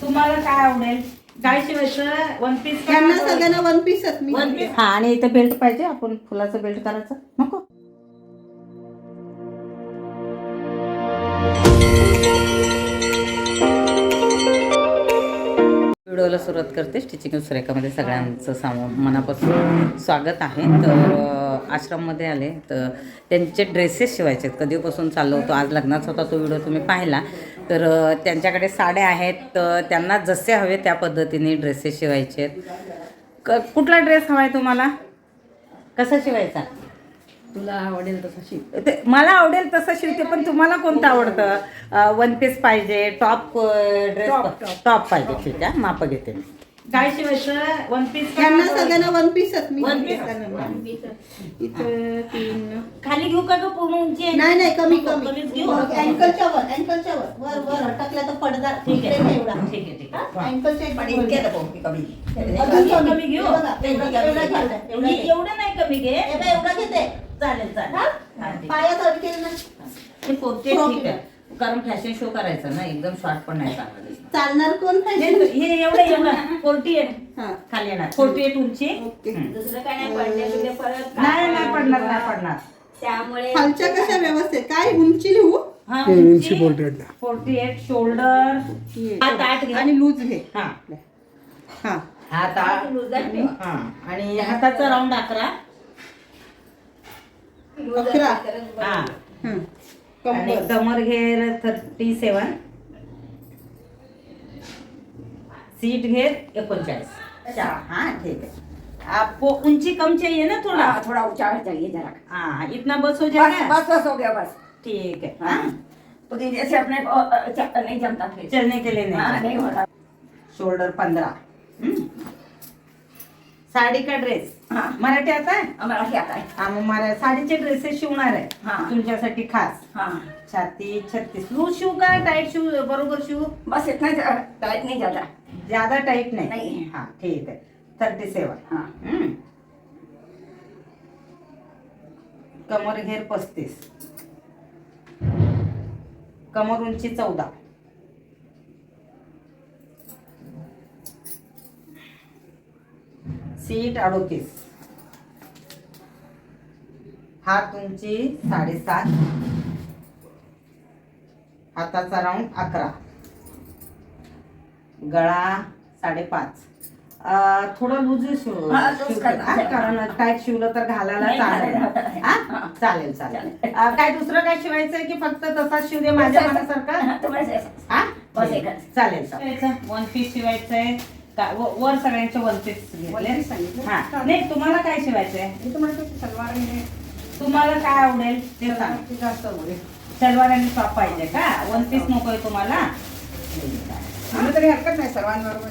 तुम्हाला काय आवडेल? काय शिवायचं वन पीस सगळ्यांना वन पीसच मी. हा आणि इथं बेल्ट पाहिजे आपण फुलाचं बेल्ट करायचं. नको. व्हिडिओला सुरुवात करते. स्टिचिंग सुरेखामध्ये सगळ्यांचं साम मनापासून स्वागत आहे. तर अं, आश्रममध्ये आले. तर त्यांचे ड्रेसेस शिवायचे आहेत. कधीपासून चाललो होतो आज लग्नाचा होता तो व्हिडिओ तुम्ही पाहिला. तर त्यांच्याकडे साड्या आहेत तर त्यांना जसे हवे त्या पद्धतीने ड्रेसेस शिवायचे आहेत. क कुठला ड्रेस हवा आहे तुम्हाला? कसा शिवायचा? तुला आवडेल तसं शिक ते मला आवडेल तसं शिवते पण तुम्हाला कोणतं आवडतं? वन पीस पाहिजे टॉप ड्रेस टॉप पाहिजे. ठीक आहे माप घेते मी. काय शिवायचं वन पीस यांना सगळ्यांना वन पीसच मी One piece. इथं तीन. खाली घेऊ का ग पूर्ण उंची आहे? नाही नाही कमी कमी. कमीच घेऊ? अँकलच्या वर अँकलच्या वर. वर वर. टाकल्या तर पडदा ठीक आहे इकडे एवढा. ठीक आहे ठीक आहे. अँकलच्या पण इकडे इतके वर. नको कमी. अजून कमी. कमी घेऊ? हे बघा, एवढा एवढा घ्यायचा, एवढा हे घ्यायचा. एवढं नाही कमी घे हे बघ, एवढा घेते. चालेल चालेल. हा? हा, ठीक आहे. पायात अडकेल ना. हे पोते ठीक आहे. कारण फॅशन शो करायचा ना एकदम शॉर्ट पण नाही. चालणार. कोण हे हे एवढं एवढं फोर्टी एट हा. खाली येणार. फोर्टी एट उंची. ओके. दुसरं काय नाही पडले तुझे परत नाही नाही पडणार नाही पडणार. त्यामुळे खालच्या कशा व्यवस्थित? काय उंची लिहू? हा उंची फोर्टी एट शोल्डर हात आठ घे. आणि लूज घे हा. हा. हात आठ. लुजर ठेव. हा. आणि हाताचा राऊंड अकरा. अकरा. हा. हं. आणि कमर घेर थर्टी सेवन सीट घेर एकोणचाळीस. अच्छा हाँ ठीक है आपको ऊंची कम चाहिए ना थोड़ा? हाँ, थोड़ा ऊंचा चाहिए जरा. हाँ इतना बस हो जाएगा? बस बस हो गया बस. ठीक है. तो दीदी से अपने नहीं जमता फिर। चलने के लिए हाँ, नहीं नहीं हो रहा। शोल्डर पंद्रह. साड़ी का ड्रेस हाँ. मराठी आता है हमारा क्या आता है हा मग मला साडीचे ड्रेसेस शिवणार आहे. हा. तुमच्यासाठी खास. हाँ. छाती छत्तीस लूज शिव का टाईट शिव बरोबर शिव? बस इतना ज- टाइट नहीं ज्यादा ज्यादा टाईट नाही. नाही. हा ठीक आहे. थर्टी सेवन हाँ कमर घेर पस्तीस. कमर उंची चौदा. सीट अडोतीस. हात उंची साडेसात. हाताचा राऊंड अकरा. गळा साडेपाच. अं, थोडं लूज हा. हा, कारण टाईट शिवलं तर घालायला चालेल. हा? हा. चालेल चालेल. काय दुसरं काय शिवायचंय की फक्त तसाच शिव दे माझ्या मनासारखं? हाँ, हा. चालेल वन पीस शिवायचंय. वर सगळ्यांचे वन पीस घेतले. हा. नाही तुम्हाला काय शिवायचंय? सलवार तुम्हाला काय आवडेल? ते सांग. जास्त आवडेल. सलवार आणि टॉप पाहिजे का? वन पीस नकोय तुम्हाला? तरी हरकत नाही सर्वांबरोबर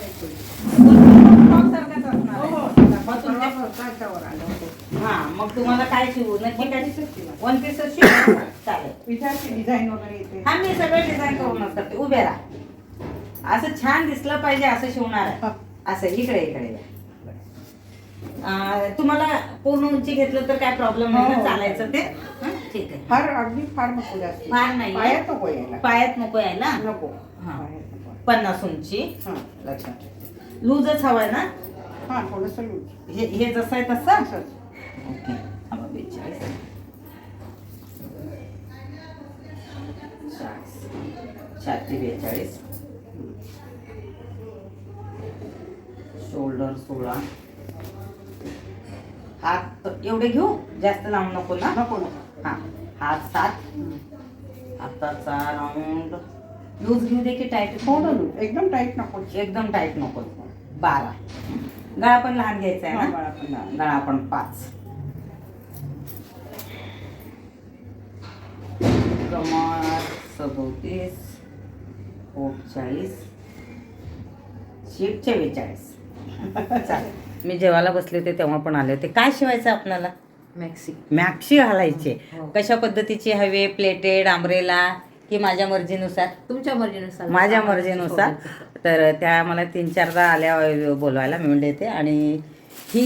हो, हो. मग. हा मग तुम्हाला काय शिवू? नक्की काय. वन पीस शिवू? चालेल. डिझाईन वगैरे हा मी सगळं डिझाईन करूनच करते उभे राहा. असं छान दिसलं पाहिजे असं शिवणार आहे. असं इकडे इकडे. तुम्हाला पूर्ण उंची घेतलं तर काय प्रॉब्लेम नाही ना हो. चालायचं ते? हं? ठीक आहे. फार अगदी फार नको फार नाही पायात नको यायला. पायात नको यायला? नको. हा. पन्नास उंची. हा. लक्षात लूजच हवाय ना? हा थोडस लूज. हे हे जसं आहे तसं? ओके. बेचाळीस चाळीस. छाती बेचाळीस. शोल्डर सोळा हात एवढे घेऊ? जास्त लांब नको ना? नको नको. हा. हात सात. हाताचा राऊंड लूज घेऊ दे की टाईट थोडं लूज एकदम टाईट नको. एकदम टाईट नको. बारा. गळा पण लहान घ्यायचा आहे हा, ना? बाळा पण. गळा पण पाच. कमर सदोतीस. चाळीस. शीट चव्वेचाळीस चालेल. मी जेवायला बसले होते तेव्हा पण आले होते. काय शिवायचं आपल्याला मैक्सी मॅक्सी घालायचे. हो. कशा पद्धतीची हवे? प्लेटेड आंब्रेला की माझ्या मर्जीनुसार? तुमच्या मर्जीनुसार. माझ्या मर्जीनुसार. तर त्या मला तीन चारदा आल्या बोलवायला मी म्हणले ते आणि ही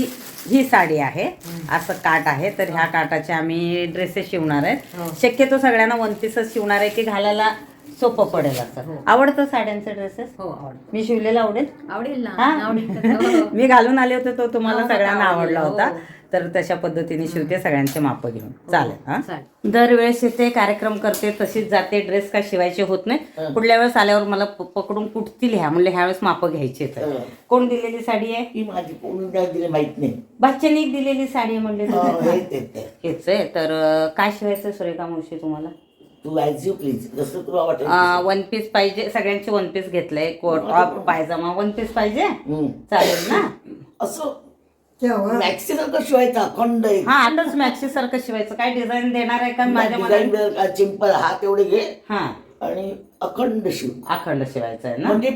ही साडी आहे. असं काट आहे. तर ह्या काटाचे आम्ही ड्रेसेस शिवणार आहेत. हो. शक्यतो सगळ्यांना वन पीसच शिवणार आहे की घालायला सोपं पडेल असं. हो. आवडतं साड्यांचे ड्रेसेस हो आवडत. मी शिवलेलं आवडेल. आवडेल ना हा? आवडेल तर. हो. मी घालून आले होते तो तुम्हाला हो, सगळ्यांना आवडला. होता हो. तर तशा पद्धतीने शिवते सगळ्यांचे माप घेऊन. चालेल हा? चालेल. दरवेळेस येते कार्यक्रम करते तशीच जाते ड्रेस काय शिवायचे होत नाही. पुढल्या वेळेस आल्यावर मला प- पकडून कुठतील ह्या? म्हणले ह्या वेळेस माप घ्यायचे हं. कोण दिलेली साडी आहे? ही माझी कोणी नाही दिली माहीत नाही. बच्चनी दिलेली साडी आहे म्हणले हे ते ते. हेच आहे. तर अं, काय शिवायचं सुरेखा मावशी तुम्हाला? तू यू प्लीज जसं तुला वाटेल वन पीस पाहिजे. सगळ्यांचे वन पीस घेतलंय. कोट टॉप पायजामा वन पीस पाहिजे? हम्म. चालेल ना? असं मॅक्सी सारखं शिवायचं अखंड एक. हा आताच मॅक्सी सारखं शिवायचं. काय डिझाईन देणार आहे का माझ्या डिझाईन मला का? चिंपल हा तेवढे घे. हा. आणि अखंड शिव. अखंड शिवायचं आहे ना? म्हणजे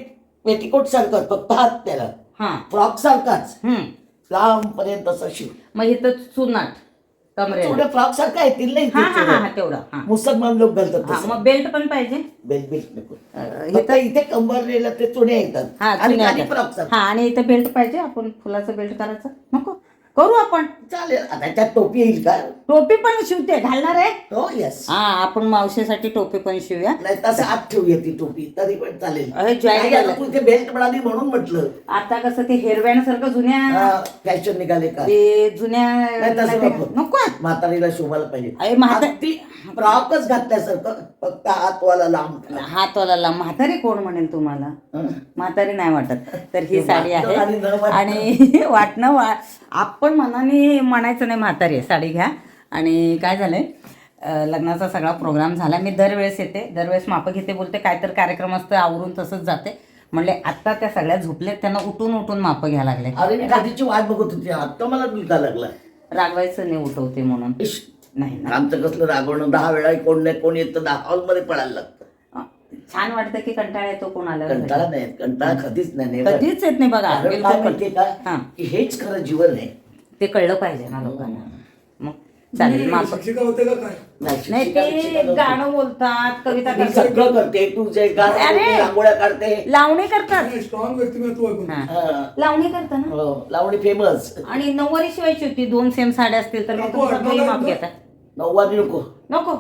पेटिकोट सारखं फक्त हात त्याला. हा. फ्रॉक सारखाच. हम्म. लांब पर्यंत असं शिव. मग इथं सुनाट थोडं फ्रॉक सारखा येतील नाही हा हा हा हा तेवढं हा. मुसलमान लोक घालतात हा तसं. मग बेल्ट पण पाहिजे? बेल्ट बेल्ट नको. फक्त इथे कंबरलेलं ते चुणे येतात. हा आणि चुन्या खाली आहेत. फ्रॉक सारखं. हा आणि इथं बेल्ट पाहिजे आपण फुलाचं बेल्ट करायचं. नको. करू आपण. चालेल आता त्यात टोपी येईल का? टोपी पण शिवते घालणार आहे? हो येस हा आपण मावशीसाठी टोपी पण शिवूया. नाही तसं आत ठेवूया ती टोपी तरी पण चालेल. अरे, जॉईन. तू बेल्ट म्हणाली म्हणून म्हटलं. आता कसं ते हेअरबँड सारखं जुन्या फॅशन निघाले का? ते जुन्या नाही, तसं नको. नको. आहे. म्हातारीला शोभायला पाहिजे. अरे, म्हाता- अगदी फ्रॉकच घातल्यासारखं फक्त हातवाला लांब. हातवाला म्हातारी कोण म्हणेल तुम्हाला? हं. म्हातारी नाही वाटत. तर ही साडी आहे. वाटणं. आणि वाटणं वा आपण मनाने म्हणायचं नाही म्हातारी आहे साडी घ्या. आणि काय झालंय अं, लग्नाचा सगळा प्रोग्राम झाला. मी दरवेळेस येते. दरवेळेस मापं घेते बोलते काहीतरी कार्यक्रम असतं आवरून तसंच जाते. म्हणले आत्ता त्या सगळ्या झोपलेत त्यांना उठून उठून मापं घ्यायला लागले. अरे मी कधीची वाट बघत होती. आता मला दुलका लागला रागवायचं नाही उठवते म्हणून. इश, नाही ना आमचं कसलं रागवणं? दहा वेळा कोण नाही कोण येतं दहा हॉलमध्ये पडायला लागतं. छान वाटतं की कंटाळा येतो कोणाला कंटाळा नाही कंटाळा कधीच नाही. कधीच येत नाही बघा. बिलकुल काय हां. हेच खरं जीवन आहे. ते कळलं पाहिजे ना लोकांना. मग चालेल माप शिक्षिका होते का काय? नाही, ते. गाणं बोलतात कविता मी करतात. सगळं करते तू जे गाणं अरे! रांगोळ्या काढते. लावणी करतात. स्ट्रॉंग व्यक्तिमत्व आहे पण. हा. हा. लावणी करता ना? हो, लावणी फेमस आणि नऊवारी शिवायची होती दोन सेम साड्या असतील तर मग नको, तुमचं काही नको, माप नको. घेता. नऊवारी नको. नको.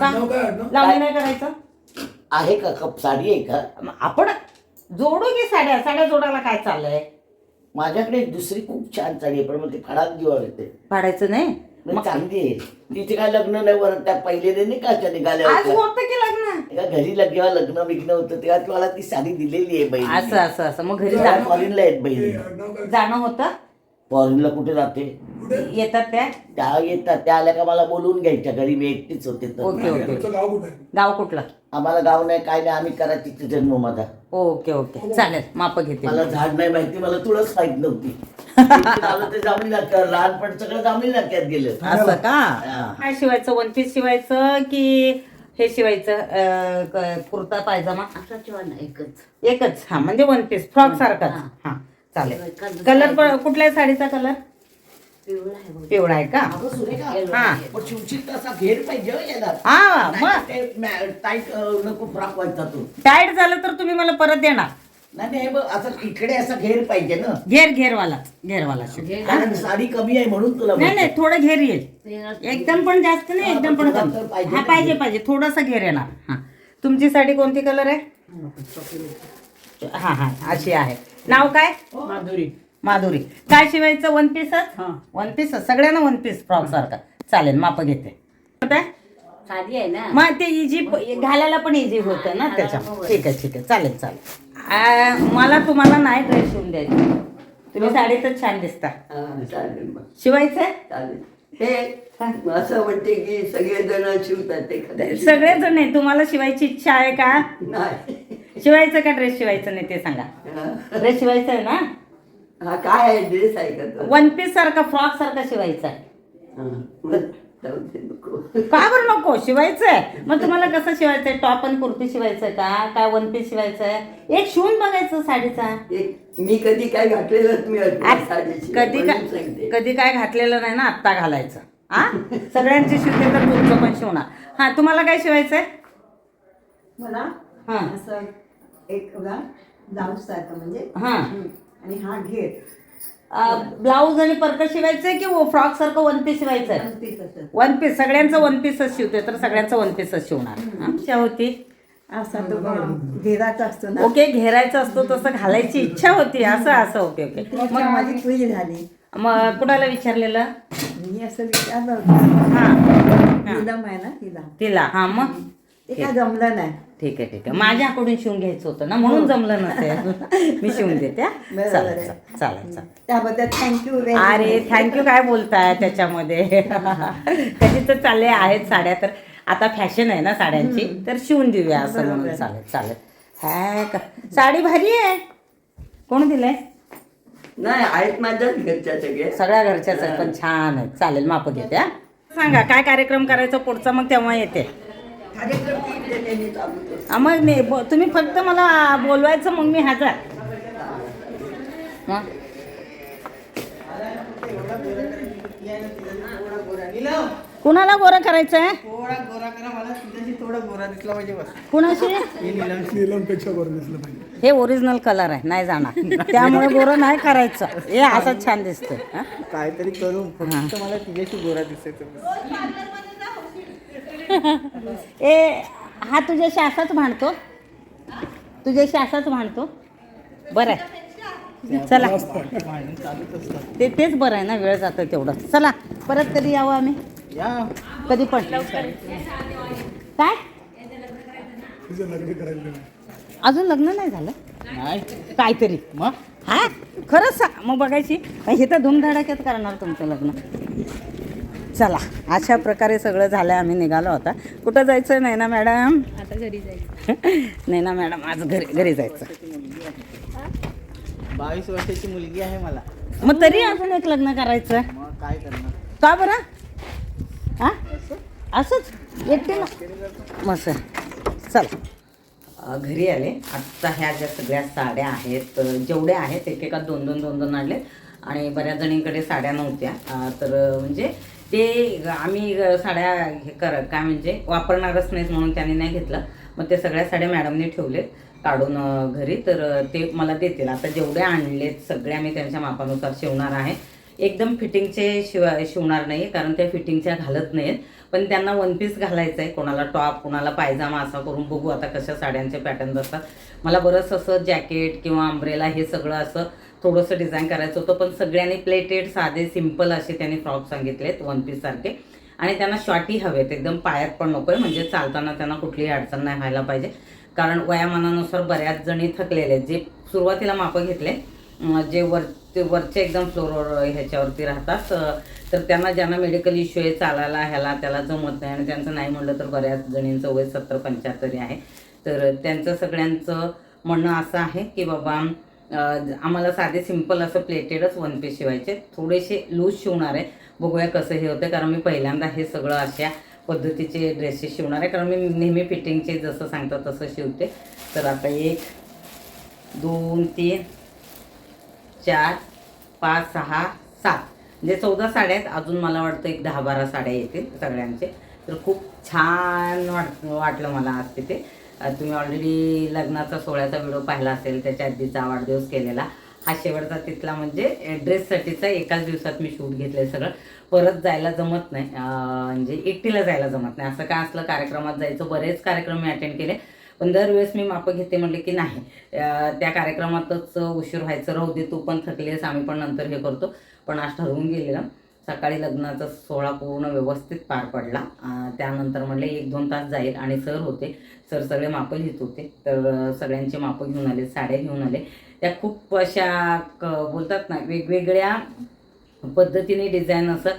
का? नाव काय? लावणी नाही करायचं? आहे का कप? साडी आहे का? मग आपण जोडू की साड्या? साड्या जोडायला काय चाललंय? माझ्याकडे दुसरी खूप छान साडी आहे पण मग ती फडात जीवावर येते पाडायचं नाही? मग चांगली आहे. तिथे काय लग्न नाही वरत त्या पहिले नाही का त्या निघाल्या आज होत्या. होतं की लग्न? तेव्हा घरी लग- जेव्हा लग्न विघ्न होतं तेव्हा ती मला ती साडी दिलेली आहे असं बहिणी असं असं. मग घरी जाणं फॉरेनला आहेत बहिणी? जाणं होतं? फॉरेनला कुठे जाते? येतात त्या? त्या येतात. त्या आल्या का मला बोलवून घ्यायच्या घरी? मी एकटीच होते तर. Okay okay. तुमचं गाव कुठे आहे? गाव कुठलं? आम्हाला गाव नाही काय नाही. आम्ही करायची जन्म माझा ओके ओके. चालेल माप घेते मला झाड नाही माहिती मला तुळस माहीत नव्हती. इथे आलं ते जांभळी नाक्यावर लहानपण सगळं जांभळी नाक्यात गेलं. असं का? हा. काय शिवायचं? वन पीस शिवायचं की हे शिवायचं? अं, क- कुर्ता पायजामा? एकच. एकच. हा म्हणजे वन पीस. फ्रॉक सारखाच. हा. चालेल. कलर पण कुठल्या साडीचा कलर? पिवळा आहे बहुतेक. पिवळा आहे का? हा. पण शिवशील तसा घेर पाहिजे हो हा मग. टाईट झालं तर तुम्ही मला परत देणार. नाही नाही हे बघ असं इकडे असा घेर पाहिजे ना. घेर घेरवाला. घेरवाला. कारण साडी कमी आहे म्हणून तुला नाही नाही. थोडं घेर येईल. एकदम पण जास्त नाही एकदम पण कमी. हा. पाहिजे पाहिजे. थोडासा घेर येणार. हा. तुमची साडी कोणती कलर आहे? हा हा अशी आहे. नाव काय? माधुरी. माधुरी. काय शिवायचं वन पीसच वन पीसच सगळ्यांना वन पीस फ्रॉक सारखा. चालेल माप घेते. काय? साधी आहे ना. मग ते इझी घालायला पण इझी होतं ना त्याच्या ठीक आहे ठीक आहे. चालेल चालेल. आ, मला तुम्हाला नाही ड्रेस शिवून द्यायचे तुम्ही साडीतच छान दिसता. हा, चालेल मग. शिवायचं चालेल. हे असं वाटते की सगळेजण शिवतात ते खरं सगळेजण नाही तुम्हाला शिवायची इच्छा आहे का? नाही. शिवायचं का ड्रेस शिवायचं नाही ते सांगा. ड्रेस शिवायचं आहे ना? हा काय आहे? ड्रेस आहे का तो? वन पीस सारखा फ्रॉक सारखा शिवायचा आहे हा, मग जाऊ दे नको. का बरं नको? शिवायचं आहे मग तुम्हाला कसं शिवायचंय? टॉप आणि कुर्ती शिवायचं का? काय वन पीस शिवायचं आहे एक शिवून बघायचं साडीचा? एक मी कधी काय घातलेलं आत- साडीची. कधी म्हणून काय सांगते. कधी काय घातलेलं नाही ना आत्ता घालायचं. हा सगळ्यांची शिवते तर तुमचं पण शिवणार हा तुम्हाला काय शिवायचंय? मला हा. असं एक बघा ब्लाऊज सारखं म्हणजे? हा. आणि हा घेर. ब्लाऊज आणि परकर शिवायचंय की फ्रॉक सारखं वन पीस ते तसं वन पीस. सगळ्यांचं वन पीसच शिवते तर सगळ्यांचं वन पीसच शिवणार. हा. इच्छा होती. असा तो घेराचा असतो ना. ओके घेरायचं असतो तसं घालायची इच्छा होती. असं असं ओके ओके. मग माझी चुई झाली. मग कुणाला विचारलेलं? मी असं विचारलं होतं. हां. आहे तिला. तिला हां मग? ते काय जमलं नाही. ठीक आहे ठीक आहे. माझ्याकडून शिवून घ्यायचं होतं ना म्हणून जमलं नसेल. मी शिवून देते हा? चालेल. चालेल, त्याबद्दल थँक्यू अरे थँक्यू काय बोलताय त्याच्यामध्ये? कधी तर चालले आहेत साड्या तर आता फॅशन आहे ना साड्यांची तर शिवून देऊया असं म्हणून. चालेल चालेल. हाय का? साडी भारी आहे. कोण दिलंय? नाही आहेत माझ्याच घरच्या सगळे. सगळ्या घरच्याच आहेत पण छान आहेत. चालेल माप घेते हा. सांगा काय कार्यक्रम करायचा पुढचा? मग तेव्हा येते. मग नाही ब- तुम्ही फक्त मला बोलवायचं मग मी हजर. मग कुणाला गोरा करायचं आहे? थोडा गोरा करा मला तुझ्याशी थोडा गोरा दिसला पाहिजे बस. कुणाशी? हे ओरिजिनल कलर आहे नाही जाणार. त्यामुळे गोरं नाही करायचं. हे असं छान दिसतंय? काहीतरी करू फक्त मला तुझ्याशी गोरा दिसायचं ए हा तुझ्याशी असाच भांडतो. तुझ्याशी असाच भांडतो. बरं आहे. चला. ते तेच बरं आहे ना वेळ जातो तेवढं. चला परत कधी यावं आम्ही? कधी पण. काय. अजून लग्न नाही झालं? काहीतरी. मग? हा खरंच सांग. मग बघायची. हे तर धुमधडाक्यात करणार तुमचं लग्न. चला अशा प्रकारे सगळं झालं आम्ही निघालो होता कुठं जायचं नाही ना मॅडम? आता घरी जायचं. नाही ना मॅडम आज घरी घरी जायचं. बावीस वर्षाची मुलगी आहे मला. मग तरी अजून एक लग्न करायचं. मग काय करणार? का बरं? हा असंच? एकटे ना? मस्त. चला. घरी आले. आत्ता ह्या ज्या सगळ्या साड्या आहेत जेवढ्या आहेत एकेका दोन दोन दोन दोन आणले आणि बऱ्याच जणींकडे साड्या नव्हत्या. तर म्हणजे ते आम्ही साड्या हे कर काय म्हणजे वापरणारच नाहीत म्हणून त्यांनी नाही घेतलं. मग ते सगळ्या साड्या मॅडमने ठेवलेत काढून घरी. तर ते मला देतील. आता जेवढे आणलेत सगळ्या मी त्यांच्या मापानुसार शिवणार आहे. एकदम फिटिंगचे शिवा शिवणार नाही कारण त्या फिटिंगच्या घालत नाहीत पण त्यांना वन पीस घालायचं आहे कोणाला टॉप कोणाला पायजामा असा करून बघू आता कशा साड्यांचे पॅटर्न असतात. मला बरंच असं जॅकेट किंवा अम्ब्रेला हे सगळं असं थोडंसं डिझाईन करायचं होतं पण सगळ्यांनी प्लेटेड साधे सिंपल असे त्यांनी फ्रॉक सांगितलेत वन पीस सारखे. आणि त्यांना शॉर्टही हवेत एकदम पायात पण नको आहे म्हणजे चालताना त्यांना कुठलीही अडचण नाही व्हायला पाहिजे. कारण वयामानानुसार बऱ्याच जणी थकलेले आहेत. जे सुरुवातीला मापं घेतले जे वर ते वरचे एकदम फ्लोरवर ह्याच्यावरती राहतात तर त्यांना ज्यांना मेडिकल इश्यू आहे चालायला ह्याला त्याला जमत नाही. आणि त्यांचं नाही म्हणलं तर बऱ्याच जणींचं वय सत्तर पंच्याहत्तरी आहे. तर त्यांचं सगळ्यांचं म्हणणं असं आहे की बाबा आम्हाला साधे सिंपल असं प्लेटेडच वन पीस शिवायचे. थोडेसे लूज शिवणार आहे. बघूया कसं हे होतं कारण मी पहिल्यांदा हे सगळं अशा पद्धतीचे ड्रेसेस शिवणार आहे. कारण मी नेहमी फिटिंगचे जसं सांगतात तसं शिवते. तर आता एक दोन तीन चार पाच सहा सात. म्हणजे चौदा साड्या आहेत. अजून मला वाटतं एक दहा बारा साड्या येतील सगळ्यांचे. तर खूप छान वाट वाटलं मला आज तिथे. तुम्ही ऑलरेडी लग्नाचा सोहळ्याचा व्हिडिओ पाहिला असेल त्याच्या आधीचा वाढदिवस केलेला. हा शेवटचा तिथला म्हणजे ड्रेससाठीचा एकाच दिवसात मी शूट घेतले सगळं. परत जायला जमत नाही. म्हणजे एकटीला जायला जमत नाही. असं काय असलं कार्यक्रमात जायचं बरेच कार्यक्रम मी अटेंड केले. पण दरवेळेस मी मापं घेते म्हणले की नाही. त्या कार्यक्रमातच उशीर व्हायचं. राहू दे तू पण थकलेस आम्ही पण नंतर हे करतो. पण आज ठरवून गेलेलं सकाळी लग्नाचा सोहळा पूर्ण व्यवस्थित पार पडला. त्यानंतर म्हणले एक दोन तास जाईल आणि सर होते. सर सगळे मापं लिहित होते. तर सगळ्यांचे मापं घेऊन आले साड्या घेऊन आले. त्या खूप अशा क- बोलतात ना वेगवेगळ्या पद्धतीने डिझाईन असं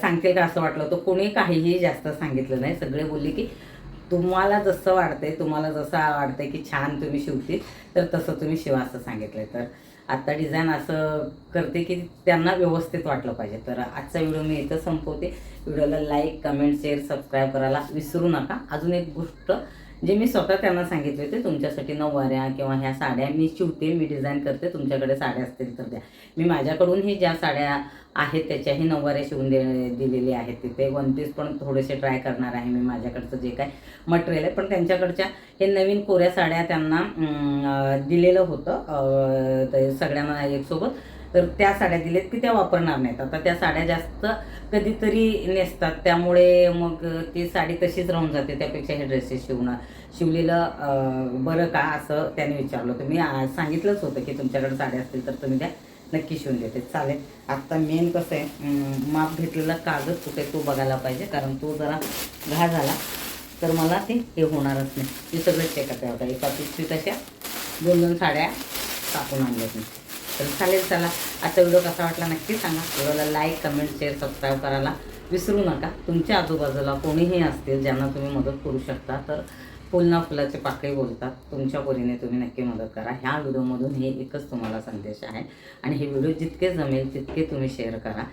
सांगतील का असं वाटलं होतं. कोणी काहीही जास्त सांगितलं नाही. सगळे बोलले की तुम्हाला जसं वाटतंय तुम्हाला जसं वाटतंय की छान तुम्ही शिवतील तर तसं तुम्ही शिवा असं सांगितलंय. तर आत्ता डिझाईन असं करते की त्यांना व्यवस्थित वाटलं पाहिजे. तर आजचा व्हिडिओ मी इथं संपवते. व्हिडिओला लाईक कमेंट शेअर सबस्क्राईब करायला विसरू नका. अजून एक गोष्ट जे मी स्वतः त्यांना सांगितले होते तुमच्यासाठी नऊवाऱ्या किंवा ह्या साड्या मी शिवते मी डिझाईन करते तुमच्याकडे साड्या असतील तर द्या. मी माझ्याकडूनही ज्या साड्या आहेत त्याच्याही नऊवाऱ्या शिवून दे दिलेली आहेत तिथे. वन पीस पण थोडेसे ट्राय करणार आहे मी माझ्याकडचं जे काय मटेरियल आहे. पण त्यांच्याकडच्या हे नवीन कोऱ्या साड्या त्यांना दिलेलं होतं सगळ्यांना एकसोबत तर त्या साड्या दिलेत की त्या वापरणार नाहीत. आता त्या साड्या जास्त कधीतरी नेसतात. त्यामुळे मग ती साडी तशीच राहून जाते. त्यापेक्षा हे ड्रेसेस शिवणार. शिवलेलं बरं का असं त्याने विचारलं. होतं मी सांगितलंच होतं की तुमच्याकडे साड्या असतील तर तुम्ही त्या नक्की शिवून देते. चालेल. आत्ता मेन कसं आहे माप घेतलेला कागद कुठे तो बघायला पाहिजे. कारण तो जरा घा झाला. तर मला ते हे होणारच नाही. ते सगळं चेक करता होता एका पिशवीत अशा दोन दोन साड्या कापून आणल्यात मी. तर चालेल चला. आजचा व्हिडिओ कसा वाटला नक्की सांगा. व्हिडिओला लाईक कमेंट शेअर सबस्क्राईब करायला विसरू नका. तुमच्या आजूबाजूला कोणीही असतील ज्यांना तुम्ही मदत करू शकता तर फुलना फुलाचे पाकळी बोलतात. तुमच्या परीने तुम्ही नक्की मदत करा. ह्या व्हिडिओमधून हे एकच तुम्हाला संदेश आहे. आणि हे व्हिडिओ जितके जमेल तितके तुम्ही शेअर करा.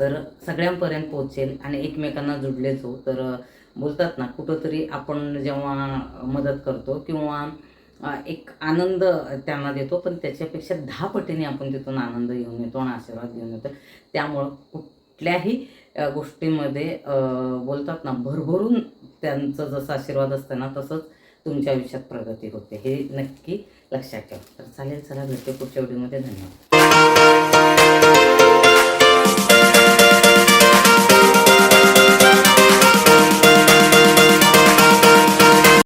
तर सगळ्यांपर्यंत पोहोचेल आणि एकमेकांना जुडलेच हो. तर बोलतात ना कुठंतरी आपण जेव्हा मदत करतो किंवा एक आनंद त्यांना देतो पण त्याच्यापेक्षा दहा पटीने आपण तिथून आनंद घेऊन येतो आणि आशीर्वाद घेऊन येतो. त्यामुळं कुठल्याही गोष्टीमध्ये बोलतात ना भरभरून त्यांचं जसं आशीर्वाद असतं ना तसंच तुमच्या आयुष्यात प्रगती होते. हे नक्की लक्षात ठेवा. तर चालेल चला भेटते पुढच्या व्हिडिओमध्ये धन्यवाद.